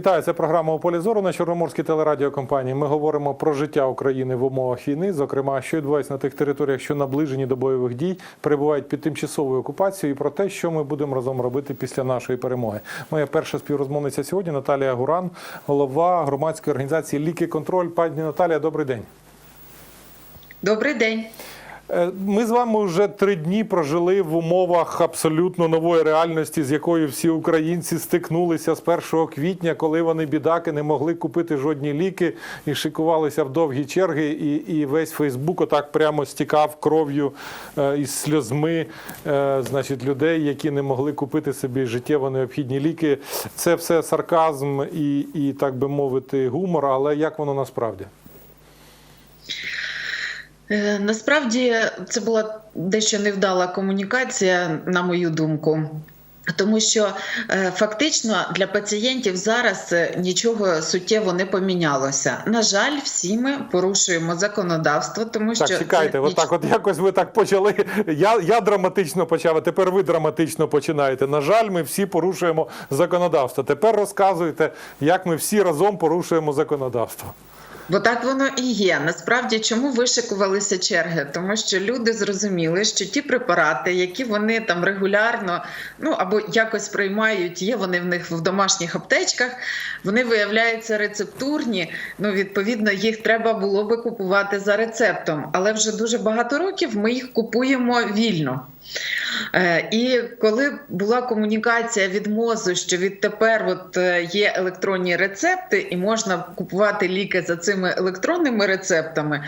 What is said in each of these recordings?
Вітаю, це програма «У полі зору» на Чорноморській телерадіокомпанії. Ми говоримо про життя України в умовах війни, зокрема, що відбувається на тих територіях, що наближені до бойових дій, перебувають під тимчасовою окупацією, і про те, що ми будемо разом робити після нашої перемоги. Моя перша співрозмовниця сьогодні Наталія Гуран, голова громадської організації Ліки Контроль. Пані Наталія, добрий день. Добрий день. Е, Ми з вами вже три дні прожили в умовах абсолютно нової реальності, з якою всі українці стикнулися з 1 квітня, коли вони бідаки не могли купити жодні ліки і шикувалися в довгі черги. І, і весь Фейсбук отак прямо стікав кров'ю е, із сльозми, е, значить, людей, які не могли купити собі життєво необхідні ліки. Це все сарказм і, і так би мовити, гумор. Але як воно насправді? Е, Насправді це була дещо невдала комунікація, на мою думку. Тому що е, фактично для пацієнтів зараз е, нічого суттєво не помінялося. На жаль, всі ми порушуємо законодавство, тому Так, що чекайте, це от от якось ви так почали. Я, я драматично почав, а тепер ви драматично починаєте. На жаль, ми всі порушуємо законодавство. Тепер розказуйте, як ми всі разом порушуємо законодавство. Бо так воно і є. Насправді, чому вишикувалися черги? Тому що люди зрозуміли, що ті препарати, які вони там регулярно ну або якось приймають, є вони в них в домашніх аптечках, вони виявляються рецептурні. Ну, відповідно, їх треба було би купувати за рецептом. Але вже дуже багато років ми їх купуємо вільно. Е, І коли була комунікація від МОЗу, що відтепер от е, є електронні рецепти, і можна купувати ліки за цими електронними рецептами,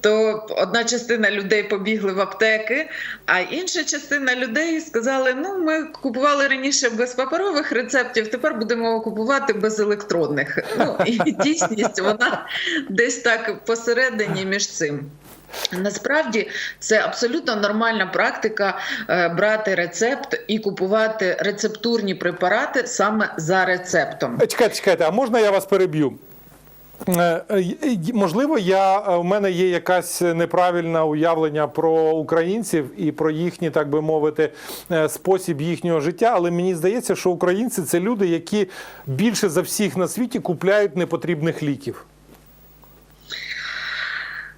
то одна частина людей побігли в аптеки, а інша частина людей сказали: ну, ми купували раніше без паперових рецептів, тепер будемо купувати без електронних. Ну і дійсність вона десь так посередині між цим. Насправді це абсолютно нормальна практика е, брати рецепт і купувати рецептурні препарати саме за рецептом. Е, Чекайте, чекайте, а можна я вас переб'ю? Е, Можливо, я у мене є якась неправильне уявлення про українців і про їхній, так би мовити, спосіб їхнього життя. Але мені здається, що українці це люди, які більше за всіх на світі купляють непотрібних ліків.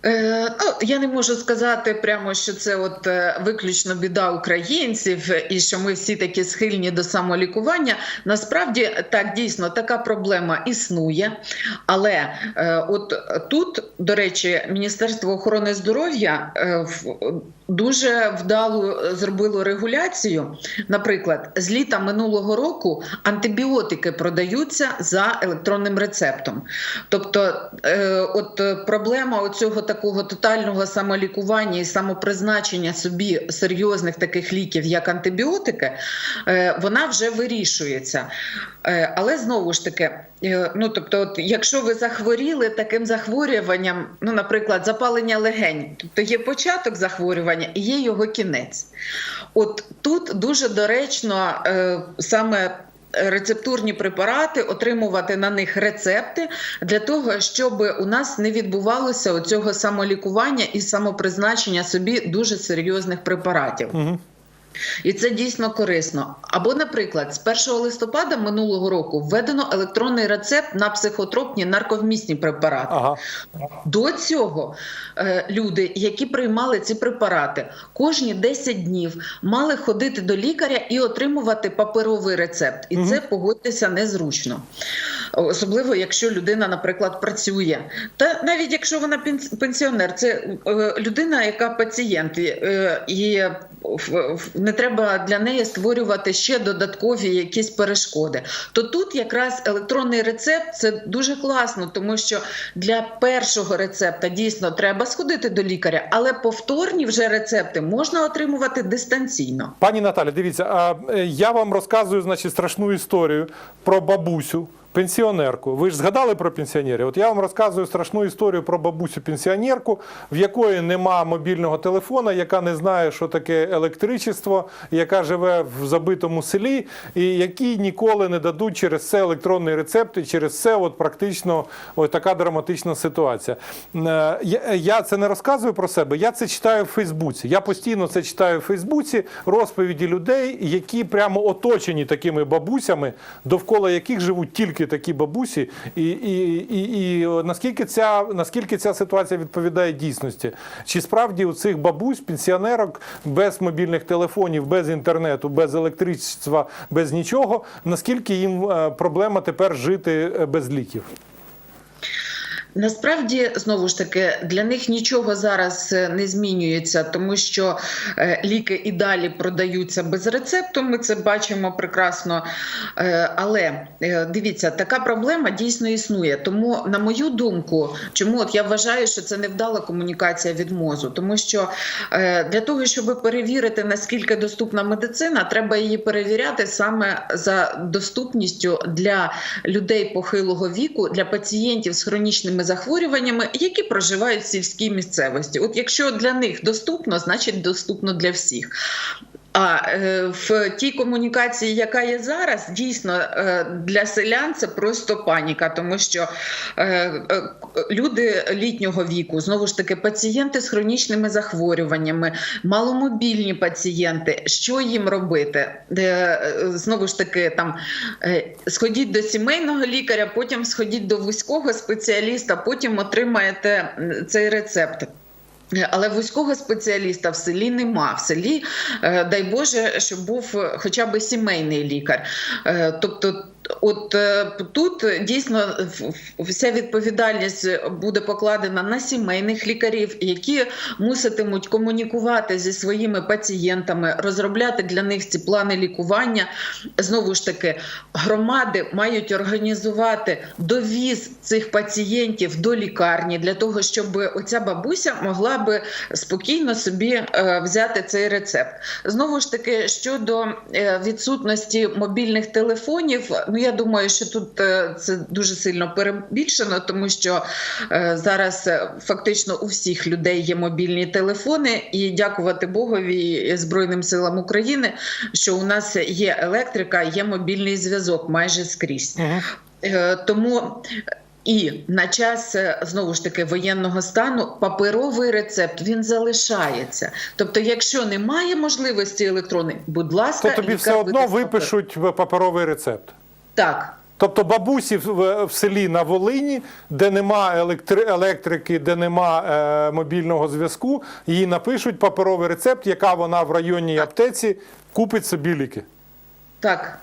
Е, ну, я не можу сказати прямо, що це от е, виключно біда українців, і що ми всі такі схильні до самолікування. Насправді так дійсно така проблема існує. Але е, от тут, до речі, Міністерство охорони здоров'я дуже вдало зробило регуляцію. Наприклад, з літа минулого року антибіотики продаються за електронним рецептом. Тобто, от проблема оцього такого тотального самолікування і самопризначення собі серйозних таких ліків, як антибіотики, е, вона вже вирішується. Е, але знову ж таки, е, ну тобто, от, якщо ви захворіли таким захворюванням, ну, наприклад, запалення легень, тобто є початок захворювання і є його кінець. От тут дуже доречно саме рецептурні препарати, отримувати на них рецепти для того, щоб у нас не відбувалося оцього самолікування і самопризначення собі дуже серйозних препаратів. Угу. І це дійсно корисно. Або, наприклад, з 1 листопада минулого року введено електронний рецепт на психотропні нарковмісні препарати. Ага. До цього е, люди, які приймали ці препарати, кожні 10 днів мали ходити до лікаря і отримувати паперовий рецепт. І Мгм. це погодьтеся незручно. Особливо, якщо людина, наприклад, працює. Та навіть якщо вона пенс- пенсіонер, це е, людина, яка пацієнт, е, і в- не треба для неї створювати ще додаткові якісь перешкоди. То тут якраз електронний рецепт це дуже класно, тому що для першого рецепта дійсно треба сходити до лікаря, але повторні вже рецепти можна отримувати дистанційно. Пані Наталі, дивіться, е, я вам розказую значить, страшну історію про бабусю. Пенсіонерку, ви ж згадали про пенсіонерів? От я вам розказую страшну історію про бабусю пенсіонерку, в якої нема мобільного телефона, яка не знає, що таке електричество, яка живе в забитому селі, і якій ніколи не дадуть через це електронний рецепт, і через це от практично ось така драматична ситуація. Е, я це не розказую про себе, я це читаю в Фейсбуці. Я постійно це читаю в Фейсбуці, розповіді людей, які прямо оточені такими бабусями, довкола яких живуть тільки такі бабусі, і, і, і, і наскільки ця наскільки ця ситуація відповідає дійсності? Чи справді у цих бабусь, пенсіонерок без мобільних телефонів, без інтернету, без електричества, без нічого, наскільки їм е, проблема тепер жити е, без ліків? Насправді знову ж таки для них нічого зараз е, не змінюється, тому що е, ліки і далі продаються без рецепту. Ми це бачимо прекрасно. Е, Але дивіться, така проблема дійсно існує. Тому, на мою думку, чому от я вважаю, що це невдала комунікація від мозу, тому що для того, щоб перевірити наскільки доступна медицина, треба її перевіряти саме за доступністю для людей похилого віку, для пацієнтів з хронічними захворюваннями, які проживають в сільській місцевості. От якщо для них доступно, значить доступно для всіх. А е, в тій комунікації, яка є зараз, дійсно е, для селян це просто паніка, тому що е, люди літнього віку, знову ж таки, пацієнти з хронічними захворюваннями, маломобільні пацієнти, що їм робити? Знову ж таки, там сходіть до сімейного лікаря, потім сходіть до вузького спеціаліста, потім отримаєте цей рецепт. Але вузького спеціаліста в селі нема. В селі, е, дай Боже, щоб був е, хоча б сімейний лікар. Е, Тобто, от е, тут дійсно в- в- вся відповідальність буде покладена на сімейних лікарів, які муситимуть комунікувати зі своїми пацієнтами, розробляти для них ці плани лікування. Знову ж таки, громади мають організувати довіз цих пацієнтів до лікарні для того, щоб оця бабуся могла би спокійно собі е, взяти цей рецепт. Знову ж таки, щодо е, відсутності мобільних телефонів, ну я думаю, що тут е, це дуже сильно перебільшено, тому що е, зараз е, фактично у всіх людей є мобільні телефони, і дякувати Богові і Збройним силам України, що у нас є електрика, є мобільний зв'язок майже скрізь. Тому і на час знову ж таки воєнного стану паперовий рецепт він залишається. Тобто, якщо немає можливості електронної, будь ласка, То тобі все одно випишуть в- паперовий рецепт. Так. Тобто бабусі в, в селі на Волині, де нема електри, електрики, де нема е, мобільного зв'язку, їй напишуть паперовий рецепт, яка вона в районній аптеці купить собі ліки. Так,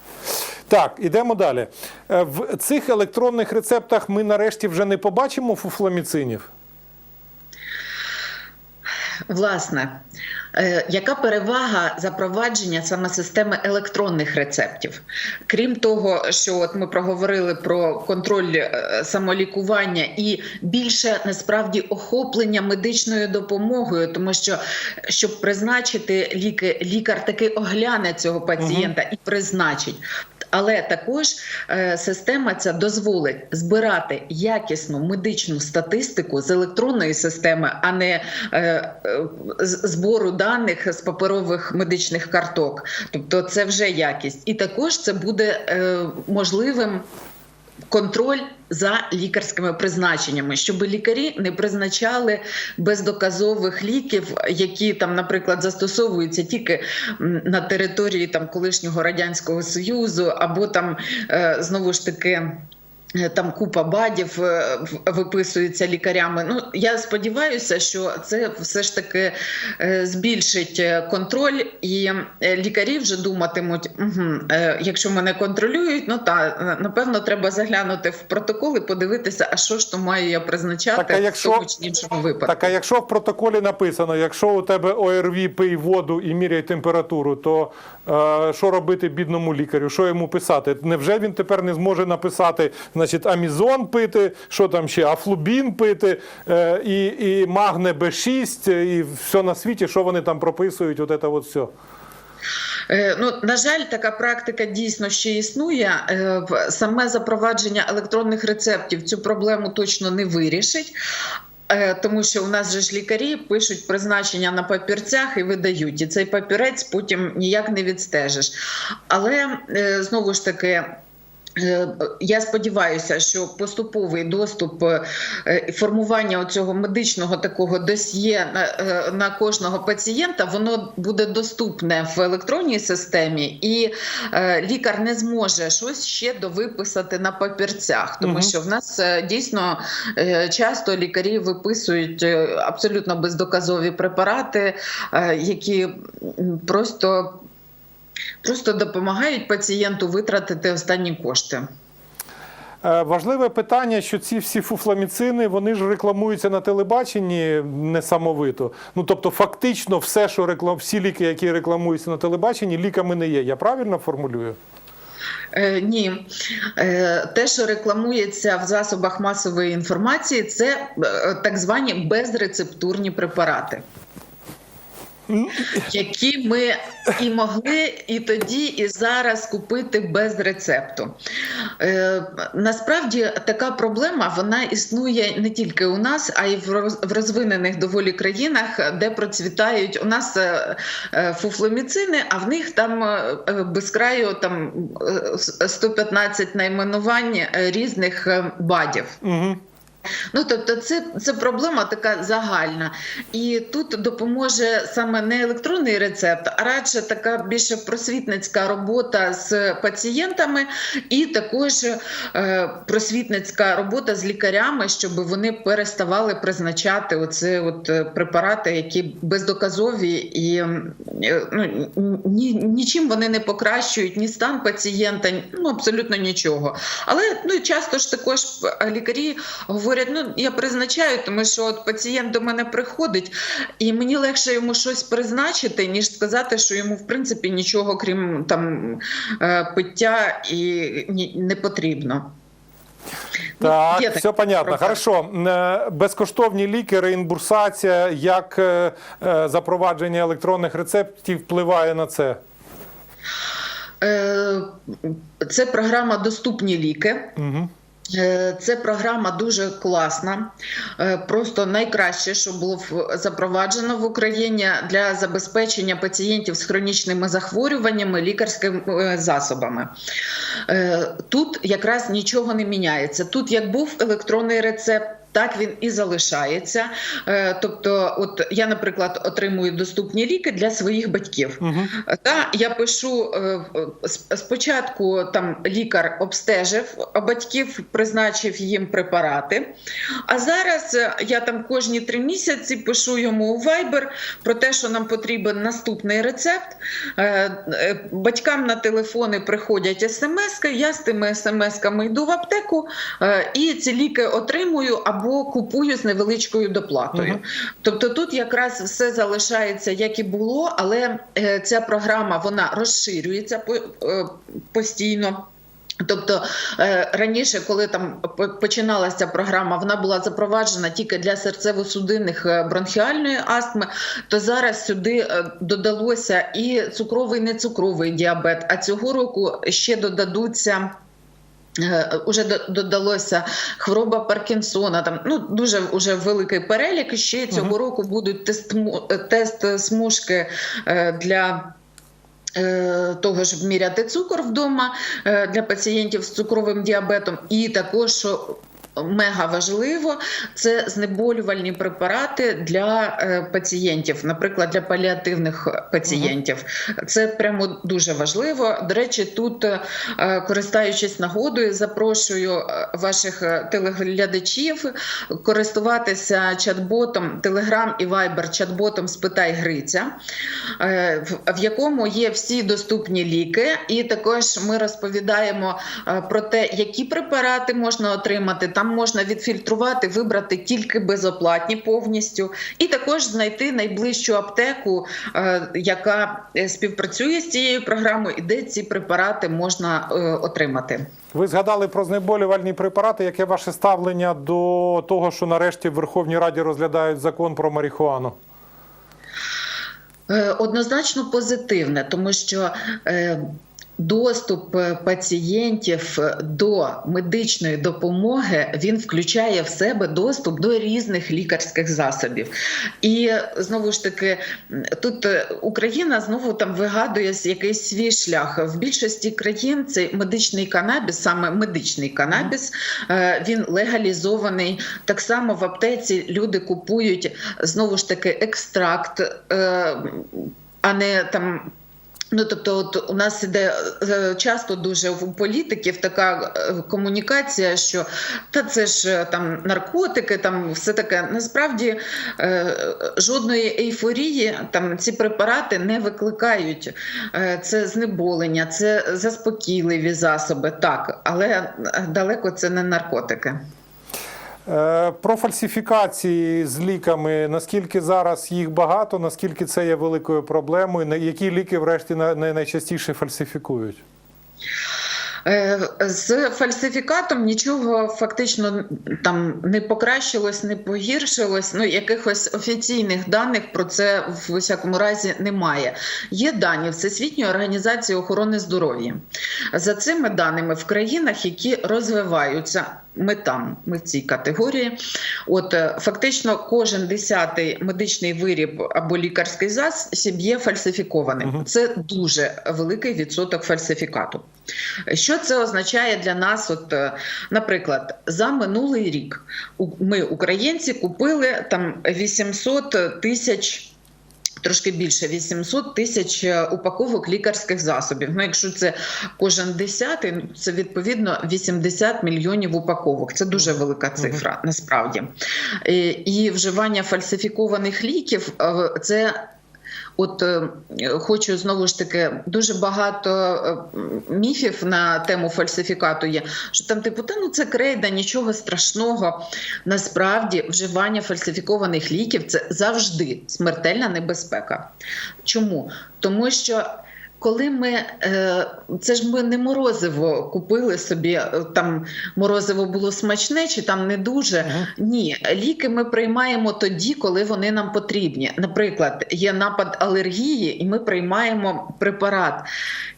Так, ідемо далі. Е, В цих електронних рецептах ми нарешті вже не побачимо фуфламіцинів. Власне, е, яка перевага запровадження саме системи електронних рецептів? Крім того, що от ми проговорили про контроль е, самолікування і більше насправді охоплення медичною допомогою, тому що щоб призначити ліки, лікар таки огляне цього пацієнта і призначить. Але також е, система ця дозволить збирати якісну медичну статистику з електронної системи, а не е, е, збору даних з паперових медичних карток. Тобто, це вже якість, і також це буде можливим. Контроль за лікарськими призначеннями, щоб лікарі не призначали бездоказових ліків, які там, наприклад, застосовуються тільки на території там колишнього радянського союзу, або там е, знову ж таки. Е, Там купа бадів е, виписується лікарями. Ну я сподіваюся, що це все ж таки е, збільшить контроль, і лікарі вже думатимуть, угу, якщо мене контролюють, ну та напевно треба заглянути в протокол і подивитися, а що ж то маю я призначати Так, а якщо- в тому чи іншому випадку. Так, а якщо в протоколі написано, якщо у тебе ОРВІ пий воду і міряй температуру, то е, що робити бідному лікарю? Що йому писати? Невже він тепер не зможе написати, значить, амізон пити, що там ще, афлубін пити, е, і, і магне Б6, і все на світі, що вони там прописують, от це от все. Е, Ну, на жаль, така практика дійсно ще існує. Е, Саме запровадження електронних рецептів цю проблему точно не вирішить. Е, Тому що у нас же ж лікарі пишуть призначення на папірцях і видають, і цей папірець потім ніяк не відстежиш. Але е, знову ж таки. Е, Я сподіваюся, що поступовий доступ е, формування цього медичного такого досьє на, е, кожного пацієнта воно буде доступне в електронній системі, і е, лікар не зможе щось ще довиписати на папірцях, тому що в нас е, дійсно е, часто лікарі виписують е, абсолютно бездоказові препарати, е, які просто. Просто допомагають пацієнту витратити останні кошти. Е, Важливе питання, що ці всі фуфламіцини вони ж рекламуються на телебаченні несамовито. Ну тобто, фактично, все, що реклам... всі ліки, які рекламуються на телебаченні, ліками не є. Я правильно формулюю? Е, ні, е, те, що рекламується в засобах масової інформації, це е, так звані безрецептурні препарати. Які ми і могли і тоді, і зараз купити без рецепту. Е, насправді така проблема вона існує не тільки у нас, а й в роз- розвинених доволі країнах, де процвітають у нас е, е, фуфломіцини, а в них там без краю там е, с- 115 найменувань різних бадів. Угу. Ну тобто, це, це проблема така загальна, і тут допоможе саме не електронний рецепт, а радше така більше просвітницька робота з пацієнтами, і також е, просвітницька робота з лікарями, щоб вони переставали призначати оце от е, препарати, які бездоказові і е, ну, ні, нічим вони не покращують ні стан пацієнта, ну абсолютно нічого. Але ну часто ж також е, лікарі говорять: ну я призначаю, тому що от пацієнт до мене приходить, і мені легше йому щось призначити, ніж сказати, що йому в принципі нічого крім там е, пиття і не потрібно. Ну, Так, є все понятно. Хорошо. Е, Безкоштовні ліки, реімбурсація, як е, запровадження електронних рецептів впливає на це? Це програма Доступні ліки. Угу. Е, Це програма дуже класна, Е, просто найкраще, що було запроваджено в Україні для забезпечення пацієнтів з хронічними захворюваннями лікарськими е, засобами. Тут якраз нічого не міняється. Тут як був електронний рецепт. Так він і залишається. Е, Тобто, от я, наприклад, отримую доступні ліки для своїх батьків. Угу. Та я пишу е, спочатку там лікар обстежив батьків, призначив їм препарати. А зараз е, я там кожні три місяці пишу йому у Viber про те, що нам потрібен наступний рецепт. Батькам на телефони приходять смс я з тими смс-ками йду в аптеку і ці ліки отримую або купую з невеличкою доплатою. Мгм. Тобто тут якраз все залишається як і було, але е, ця програма вона розширюється по- е, постійно. Тобто е, раніше, коли там починалася програма, вона була запроваджена тільки для серцево-судинних бронхіальної астми, то зараз сюди додалося і цукровий, і нецукровий діабет. А цього року ще додадуться. Е, Уже додалося хвороба Паркінсона. Там ну дуже вже великий перелік. І Ще цього року будуть тест, е, тест смужки е, для. Того, щоб міряти цукор вдома для пацієнтів з цукровим діабетом, і також мега важливо, це знеболювальні препарати для е, пацієнтів, наприклад, для паліативних пацієнтів. Це прямо дуже важливо. До речі, тут, е, користуючись нагодою, запрошую е, ваших е, телеглядачів користуватися чат-ботом Telegram і Viber чат-ботом Спитай Гриця, е, в- якому є всі доступні ліки, і також ми розповідаємо е, про те, які препарати можна отримати. Там можна відфільтрувати, вибрати тільки безоплатні повністю, і також знайти найближчу аптеку, е, яка е, співпрацює з цією програмою, і де ці препарати можна е, отримати. Ви згадали про знеболювальні препарати. Яке ваше ставлення до того, що нарешті в Верховній Раді розглядають закон про марихуану? Однозначно позитивне, тому що Доступ е, пацієнтів до медичної допомоги він включає в себе доступ до різних лікарських засобів. І знову ж таки, тут е, Україна знову там вигадує якийсь свій шлях. В більшості країн цей медичний канабіс, саме медичний канабіс, е, він легалізований. Так само в аптеці люди купують знову ж таки екстракт, е, а не там. Ну, тобто, от у нас іде е, часто дуже у політиків така е, комунікація, що та це ж е, там наркотики, там все таке. Насправді жодної ейфорії там ці препарати не викликають. Це знеболення, це заспокійливі засоби, так, але далеко це не наркотики. Е, Про фальсифікації з ліками, наскільки зараз їх багато, наскільки це є великою проблемою, які ліки, врешті, найчастіше фальсифікують? Е, З фальсифікатом нічого фактично там не покращилось, не погіршилось. Ну якихось офіційних даних про це в усякому разі немає. Є дані Всесвітньої організації охорони здоров'я. За цими даними в країнах, які розвиваються. Ми там, ми в цій категорії. От е, фактично кожен десятий медичний виріб або лікарський засіб є фальсифікованим. Це дуже великий відсоток фальсифікату. Що це означає для нас? От, е, наприклад, за минулий рік ми, українці, купили там 800 тисяч. Трошки більше 800 тисяч е, упаковок лікарських засобів. Ну, якщо це кожен десятий, ну, це відповідно 80 мільйонів упаковок. Це дуже велика цифра, насправді. Е, І вживання фальсифікованих ліків е, це От е, хочу знову ж таки дуже багато е, міфів на тему фальсифікату є. Що там, типу, та ну це крейда, нічого страшного. Насправді, вживання фальсифікованих ліків це завжди смертельна небезпека. Чому? Тому що. Коли ми е, це ж ми не морозиво купили собі, е, там морозиво було смачне чи там не дуже. Мгм. Ні, ліки ми приймаємо тоді, коли вони нам потрібні. Наприклад, є напад алергії, і ми приймаємо препарат.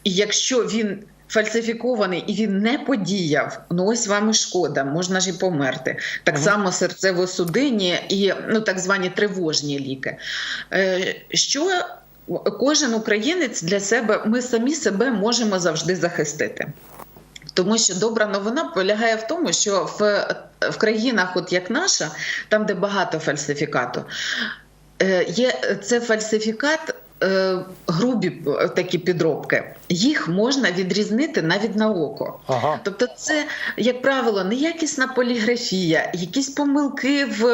І якщо він фальсифікований і він не подіяв, ну ось вам і шкода, можна ж і померти. Так Мгм. само серцево-судинні і ну так звані тривожні ліки. Е, що кожен українець для себе, ми самі себе можемо завжди захистити. Тому що добра новина полягає в тому, що в, в країнах, от як наша, там, де багато фальсифікату, е, є це фальсифікат. Е, Грубі е, такі підробки, їх можна відрізнити навіть на око. Ага. Тобто, це, як правило, неякісна поліграфія, якісь помилки в,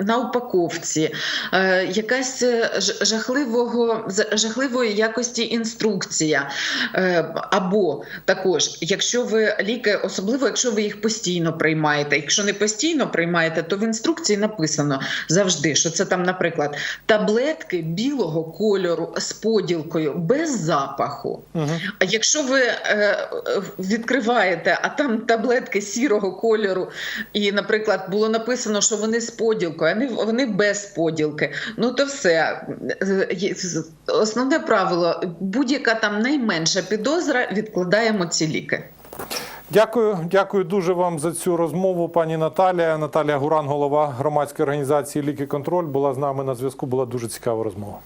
на упаковці, е, якась е, жахливого, жахливої якості інструкція. Е, або також, якщо ви ліки, особливо якщо ви їх постійно приймаєте. Якщо не постійно приймаєте, то в інструкції написано завжди, що це там, наприклад, таблетки білого кольору з поділкою без запаху. Угу. А якщо ви е, е, відкриваєте, а там таблетки сірого кольору, і, наприклад, було написано, що вони з поділкою, а не вони без поділки, ну то все. Е, Основне правило: будь-яка там найменша підозра, відкладаємо ці ліки. Дякую, дякую дуже вам за цю розмову, пані Наталія. Наталія Гуран, голова громадської організації Ліки Контроль, була з нами на зв'язку. Була дуже цікава розмова.